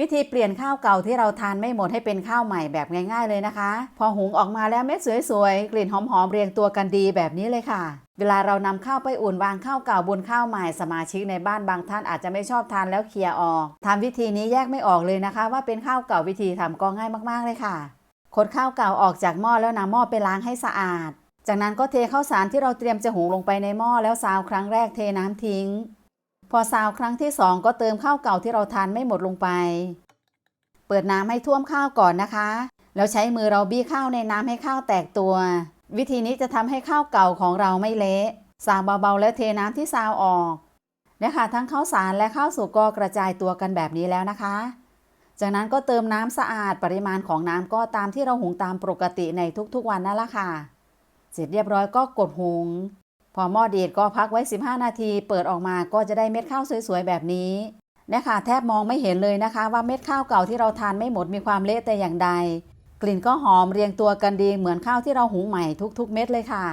วิธีเปลี่ยนข้าวเก่าที่เราทานไม่หมดให้เป็นข้าวใหม่แบบง่าย ๆเลยนะคะ พอหุงออกมาแล้วเม็ดสวยๆ กลิ่นหอมๆ เรียงตัวกันดีแบบนี้เลยค่ะ เวลาเรานำข้าวไปอุ่นวางข้าวเก่าบนข้าวใหม่สมาชิกในบ้านบางท่านอาจจะไม่ชอบทานแล้วเคลียร์ออกทำวิธีนี้แยกไม่ออกเลยนะคะ ว่าเป็นข้าวเก่าวิธีทำก็ง่ายมากๆเลยค่ะขดข้าวเก่าออกจากหม้อแล้วนำหม้อไปล้างให้สะอาด จากนั้นก็เทข้าวสารที่เราเตรียมจะหุงลงไปในหม้อแล้วซาวครั้งแรกเทน้ำทิ้ง พอซาวครั้งที่สองก็เติมข้าวเก่าที่เราทานไม่หมดลงไป เปิดน้ำให้ท่วมข้าวก่อนนะคะ แล้วใช้มือเราบี้ข้าวในน้ำให้ข้าวแตกตัว วิธีนี้จะทำให้ข้าวเก่าของเราไม่เละสาวเบาๆ แล้วเทน้ำที่ซาวออกเนี่ยค่ะทั้งข้าวสารและข้าวสุกก็กระจายตัวกันแบบนี้แล้วนะคะ จากนั้นก็เติมน้ำสะอาดปริมาณของน้ำก็ตามที่เราหุงตามปกติในทุกๆวันนั่นแหละค่ะ เสร็จเรียบร้อยก็กดหุง พอหม้อเดือดก็พักไว้ 15 นาที เปิดออกมาก็จะได้เม็ดข้าวสวยๆ แบบนี้เนี่ยค่ะแทบมองไม่เห็นเลยนะคะว่าเม็ดข้าวเก่าที่เราทานไม่หมดมีความเละแต่อย่างใด กลิ่นก็หอมเรียงตัวกันดีเหมือนข้าวที่เราหุงใหม่ทุกๆ เม็ดเลยค่ะ